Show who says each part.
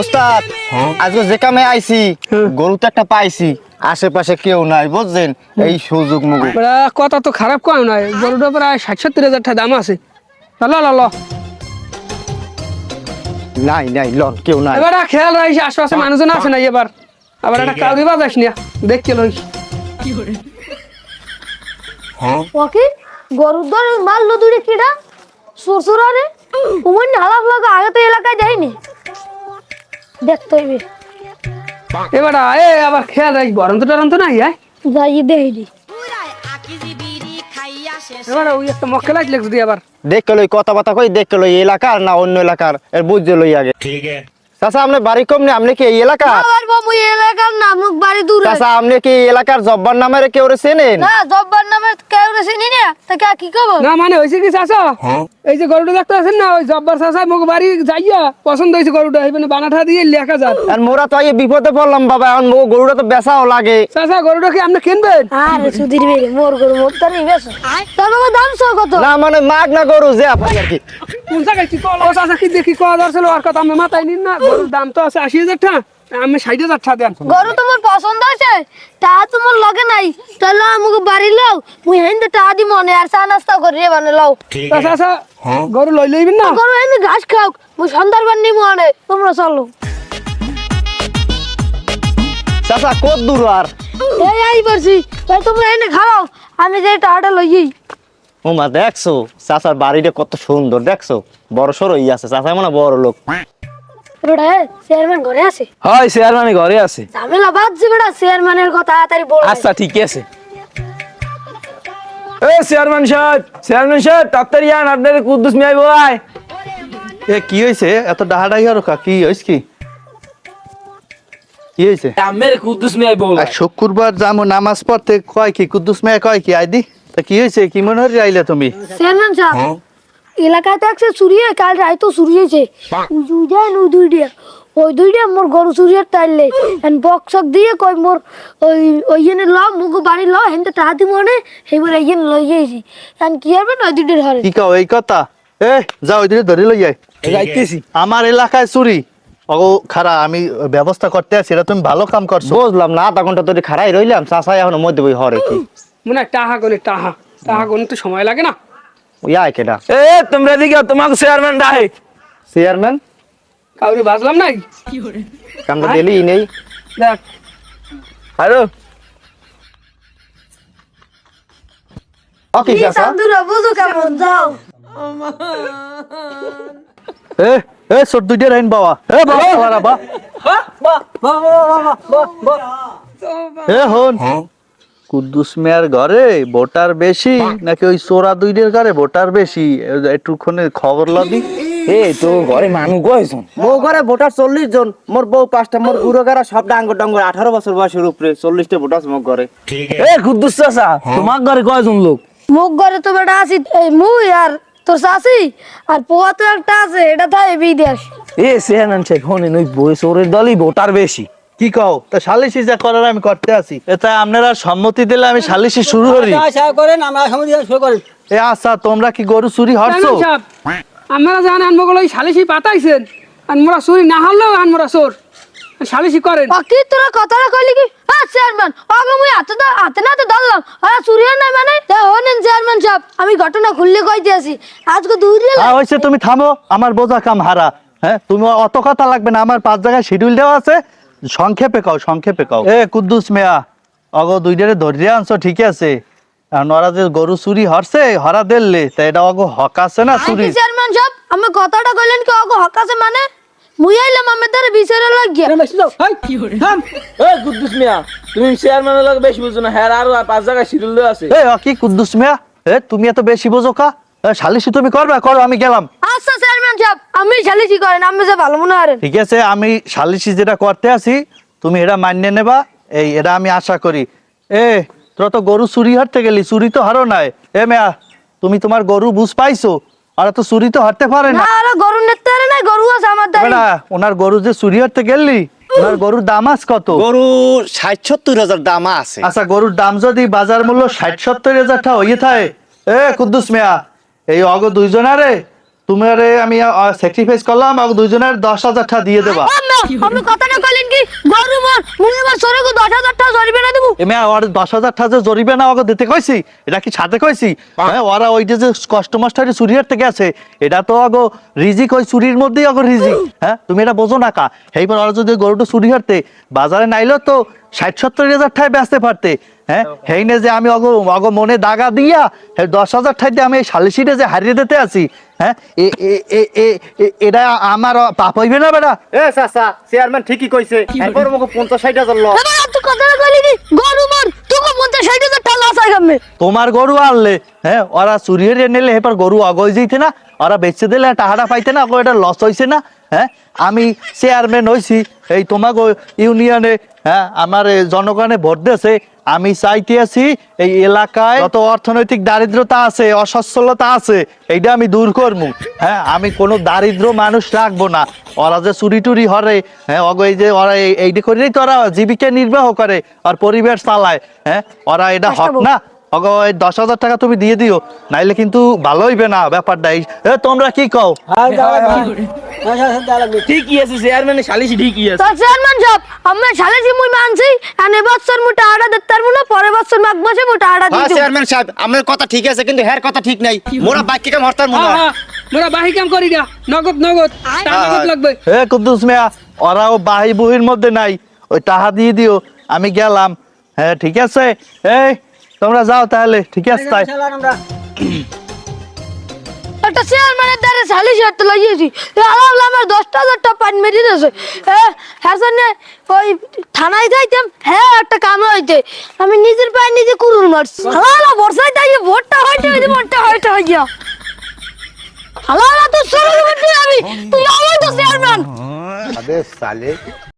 Speaker 1: ওস্তাদ আজকে যে কামে আইছি গরু তো একটা পাইছি আশেপাশে কেউ নাই বুঝছেন? এই সুযোগ মুগু।
Speaker 2: কথা তো খারাপ কয় নয় গরুটা প্রায় ষাট সত্তর হাজার টাকা দাম আছে। ল ল ল
Speaker 1: নাই নাই লন কেউ নাই।
Speaker 2: এবার খেয়াল রাখিস আশপাশে মানুষজন আছে না এবার। আবার একটা কাউরি বাজাস না দেখতে লইস।
Speaker 3: ওকে গরুর দর মারলো দূরে কিডা? শ্বশুরা রে ওমন নালাক লাগা আগে তো এলাকায় যাইনি। দেখতে হইবে
Speaker 2: আবার খেয়াল রাখ গরম তো নাই আয়।
Speaker 3: যাই
Speaker 2: এবার ওই একটা মক্কে যদি আবার।
Speaker 1: দেখ লই কথা বাতা কই দেখ লই এলাকার না অন্য এলাকার এর লই আগে।
Speaker 4: ঠিক আছে।
Speaker 1: চাচা আপনি বাড়ি কম নেই আপনি কি এই
Speaker 3: বাবু এই এলাকার নামক বাড়ি দূরে।
Speaker 1: চাচা আপনি কি এলাকার জব্বার নামের কেউ চেনেন?
Speaker 3: না জব্বার নামে কেউ চিনি না। কি খবর?
Speaker 2: না মানে কি চাষা এই যে গরুটা দেখতে আছেন না ওই জব্বার চাষা মুখ বাড়ি যাইয়া পছন্দ হয়েছে গরুটা এই মানে বানাটা দিয়ে লেখা যান
Speaker 1: আর মোরা তো এই বিপদে পড়লাম বাবা এখন মো গরুটা তো বেচাও লাগে।
Speaker 2: চাষা গরুটা কি আপনি কিনবেন?
Speaker 3: আরে সুধীর মোর গরু মোর বাবা দাম সহ কত?
Speaker 1: না মানে মাগ না গরু যে আপনি আর কি।
Speaker 2: কোন জায়গায় কি কল। ও চাষা কি দেখি কয়া দরছিল আর কথা আমি মাথায় নিন না। গরুর দাম তো আছে আশি হাজার টাকা। আমি ষাট হাজার টাকা দেন।
Speaker 3: গরু তোমার পছন্দ আছে। তা তোমার লগে নাই। তাহলে আমাকে বাড়ি লও। মুই হেন টা দি মনে আর চা নাস্তা করে বানে লও।
Speaker 4: আচ্ছা
Speaker 2: আচ্ছা গরু লই লইবি না?
Speaker 3: গরু এমনি ঘাস খাও মুই সন্ধ্যার বার নিমু তোমরা চলো।
Speaker 1: চাচা কত দূর আর?
Speaker 3: এই আই পারছি তাই তোমরা এনে খাও আমি যে টাকাটা
Speaker 1: লইই ওমা দেখছ চাচার বাড়িটা কত সুন্দর দেখছ? বড় সরই আছে। চাচা মনে বড় লোক
Speaker 3: বেটা চেয়ারম্যান ঘরে আছে?
Speaker 5: হয় চেয়ারম্যান ঘরে আছে।
Speaker 3: ঝামেলা বাদছে বেটা চেয়ারম্যানের কথা তাড়াতাড়ি বল।
Speaker 5: আচ্ছা ঠিক আছে। এ চেয়ারম্যান সাহেব চেয়ারম্যান সাহেব তাড়াতাড়ি আন আপনার কুদ্দুস মিয়াই বয়
Speaker 6: এ কি হয়েছে? এত ডাহাডাহি আর কা কি হয়েছে কি? কি হয়েছে?
Speaker 5: আমের কুদ্দুস মিয়াই বল
Speaker 6: শুক্রবার যাব নামাজ পড়তে কয় কি? কুদ্দুস মেয়ে কয় কি? আইদি? তা কি হয়েছে? কি মনে হয় আইলে তুমি?
Speaker 3: চেয়ারম্যান সাহেব এলাকায় তো একসে চুরি হয় কাল রায় তো চুরি হয়েছে। ওই দুইটা ওই দুইটা ওই দুইটা মোর গরু চুরিয়ার টাইলে বক্স দিয়ে কই মোর ওই ওই জন্য ল মুখ বাড়ি ল হেনতে টাহাতি মনে সেইবার এই জন্য লই যাইছি এন কি হবে না ওই দুইটা ধরে
Speaker 6: কি কাও এই কথা? এ যা ওই দিকে ধরে লই যাই
Speaker 5: যাইতেছি
Speaker 6: আমার এলাকায় চুরি। অগো খারা আমি ব্যবস্থা করতে আছি এটা তুমি ভালো কাম করছ।
Speaker 1: বুঝলাম না আধা ঘণ্টা তোর খারাই রইলাম চাচা এখন মধ্যে বই হরে কি।
Speaker 2: মনে টাহা গনে টাহা। টাহা গনে তো সময় লাগে না।
Speaker 1: ইয়া কেডা?
Speaker 5: এ তোমরা দিকে তোমাকে চেয়ারম্যান ডাহে
Speaker 1: চেয়ারম্যান
Speaker 2: কাউরি বাজলাম নাই?
Speaker 1: কামটা দিলি নেই।
Speaker 2: দেখ।
Speaker 5: হ্যালো?
Speaker 1: ও কি চাচা
Speaker 3: সাধুরা বুঝো কেমন? যাও।
Speaker 6: এ এ সর দুইটা রাইন বাবা। এ বাবা বাবা বা এ হন। কুদ্দুস মিয়ার ঘরে ভোটার বেশি নাকি ওই চোরা দুইদের ঘরে ভোটার বেশি? একটুক্ষণে খবর লবি
Speaker 5: এ তো ঘরে মানুষ কয়জন?
Speaker 1: বউ ঘরে ভোটার চল্লিশ জন। মোর বউ পাঁচটা মোর পুরো ঘরে সব ডাঙ্গর ডাঙ্গ আঠারো বছর বয়সের উপরে চল্লিশটা ভোটার মোক ঘরে।
Speaker 5: এ কুদ্দুস চাষা হ্যাঁ। তোমার ঘরে কয়জন লোক?
Speaker 3: মুখ ঘরে তো বেটা আছি মুই আর তোর চাষি আর পোয়া তো একটা আছে এটা তো বিদেশ।
Speaker 5: এ সেহান সে ফোনে বই চোরের দলই ভোটার বেশি।
Speaker 6: কি কও? তা সালিশি যা করার আমি করতে আছি। এটা আপনারা সম্মতি দিলে আমি সালিশি শুরু করি। এ আচ্ছা তোমরা কি গরু চুরি হরছো?
Speaker 2: আপনারা জানেন আনবগুলো ওই সালিশি পাতাইছেন। আর মোরা চুরি না হলেও আন মোরা চোর। সালিশি করেন।
Speaker 3: বাকি তোরা কথাটা কইলি কি? হ্যাঁ চেয়ারম্যান আগে মুই হাতে দা হাতে না তো ধরলাম আর চুরিয়া নাই মানে? হনেন চেয়ারম্যান সাহেব আমি ঘটনা খুললে কইতে আছি। আজকে দুই দিন
Speaker 6: হ্যাঁ হয়েছে তুমি থামো আমার বোঝা কাম হারা। হ্যাঁ তুমি অত কথা লাগবে না আমার পাঁচ জায়গায় শিডিউল দেওয়া আছে। সংক্ষেপে কাও সংক্ষেপে কাও। এ কুদ্দুস মেয়া অগো দুইটারে ধরিয়ে আনছো ঠিক আছে। যে গরু চুরি হরছে হরা দিল্লে তা এটা অগো হক আছে না চুরি
Speaker 3: চেয়ারম্যান সাহেব আমি কথাটা কইলেন কি অগো হক আছে মানে? মুই আইলাম আমার দ্বারা বিচারে লাগিয়া।
Speaker 5: এ কুদ্দুস মিয়া তুমি চেয়ারম্যানের লগে বেশি বুঝো না হ্যাঁ আরও পাঁচ জায়গায় শিডিউল দেওয়া আছে।
Speaker 6: এ কি কুদ্দুস মেয়া? এ তুমি এত বেশি বোঝো কা? এ, সালিশি তুমি করবে করো আমি গেলাম।
Speaker 3: আচ্ছা সাহেব আমি সালিশি করেন আমি যে ভালো মনে হয়
Speaker 6: ঠিক আছে আমি সালিশি যেটা করতে আছি তুমি এটা মানিয়ে নেবা এই এটা আমি আশা করি। এ তোরা তো গরু চুরি হারতে গেলি চুরি তো হারো নাই। এ মেয়া তুমি তোমার গরু বুঝ পাইছো? আর তো চুরি তো হারতে পারে না।
Speaker 3: না আরে গরু নেতে আরে না গরু আছে আমার দ্বারা
Speaker 6: বেটা, ওনার গরু যে চুরি হারতে গেলি ওনার গরুর দাম আজ কত?
Speaker 1: গরু ষাট সত্তর হাজার দাম আছে।
Speaker 6: আচ্ছা গরুর দাম যদি বাজার মূল্য ষাট সত্তর হাজার টাকা হইয়ে থাকে। এ কুদ্দুস মিয়া এই অগ দুইজনারে তোমার আমি স্যাক্রিফাইস করলাম আমাকে দুজনের দশ হাজার টাকা দিয়ে দেবা।
Speaker 3: আপনি কথাটা কইলেন কি? গরু মোর মুই আমার সরে গো দশ হাজার টাকা জরিবে না দেবো।
Speaker 6: এমে আর দশ হাজার টাকা যে জরিবে না দিতে কইছি? এটা কি সাথে কইছি? হ্যাঁ ওরা ওই যে কষ্ট মাস্টারি চুরিয়ার থেকে আছে এটা তো আগো রিজিক ওই চুরির মধ্যেই আগো রিজিক। হ্যাঁ তুমি এটা বোঝো না কা? এইবার ওরা যদি গরুটা চুরি হারতে বাজারে নাইলো তো ষাট সত্তর হাজার টাকায় বেচতে পারতে। হ্যাঁ হেইনে যে আমি অগ অগ মনে দাগা দিয়া দশ হাজার টাকা দিয়ে আমি এই শালিশিটা যে হারিয়ে দিতে আছি হ্যাঁ? এ- এ- এ- এ- এ- এটা আমার পাপ হইবে না বেটা?
Speaker 1: এ চাচা চেয়ারম্যান ঠিকই কইছে। এরপর আমাকে পঞ্চাশ ষাট হাজার ল
Speaker 3: এবার তুই কথাটা কইলি কি গরু মোর তোকে পঞ্চাশ ষাট হাজার টাকা লস
Speaker 6: তোমার গরু আনলে হ্যাঁ ওরা চুরিয়ে নিলে এবার গরু অগয় যেতে না ওরা বেচে দিলে টাকাটা পাইতে না এটা লস হয়েছে না হ্যাঁ? আমি চেয়ারম্যান হয়েছি এই তোমাকে ইউনিয়নে হ্যাঁ আমার জনগণে ভোট দিয়েছে আমি চাইতে আছি এই এলাকায় যত অর্থনৈতিক দারিদ্রতা আছে অসচ্ছলতা আছে এইটা আমি দূর করব হ্যাঁ আমি কোনো দারিদ্র মানুষ রাখব না। ওরা যে চুরি টুরি হরে হ্যাঁ অগ এই যে ওরা এই- এইটা করেই তো ওরা জীবিকা নির্বাহ করে আর পরিবেশ চালায় হ্যাঁ ওরা এটা হক না। অগ এই দশ হাজার টাকা তুমি দিয়ে দিও নাইলে কিন্তু ভালো হইবে না ব্যাপারটা। এই এ, তোমরা কি কও?
Speaker 5: ঠিকই আছে চেয়ারম্যানের সালিশ ঠিকই আছে।
Speaker 3: তো চেয়ারম্যান সাহেব আমি সালেছি মুই মানছি আর মুই টাকাটা দিতে পারব না পরের বছর মাঘ মাসে মুই টাকাটা দিয়ে
Speaker 1: হ্যাঁ চেয়ারম্যান সাহেব আপনার কথা ঠিক আছে কিন্তু হ্যার কথা ঠিক নাই। মোরা বাইক কাম হরতার মনে
Speaker 2: হ্যাঁ
Speaker 1: হয়
Speaker 2: হ্যাঁ মোরা বাহি কাম করি না নগদ নগদ টাকা নগদ লাগবে?
Speaker 6: এ কুদ্দুস মিয়া ওরাও বাহি বুহির মধ্যে নাই ওই টাকা দিয়ে দিও আমি গেলাম। হ্যাঁ ঠিক আছে। এই তোমরা যাও তাহলে ঠিক আছে? তাই
Speaker 3: একটা চেয়ারম্যানের দ্বারা সালিশ হাতে লাগিয়েছি। আলাম আমার দশটা পানি মেরে দিয়েছে। হ্যাঁ হ্যাঁ ওই থানায় যাইতাম হ্যাঁ একটা কামে হইতে। আমি নিজের পায়ে নিজে কুরুল মারছি। হালা বর্ষায় তাই ভোটটা হইতে হইতে ভোটটা হইতে হইয়া হালা তো আমি তুই আমার তো চেয়ারম্যান
Speaker 1: আবে সালে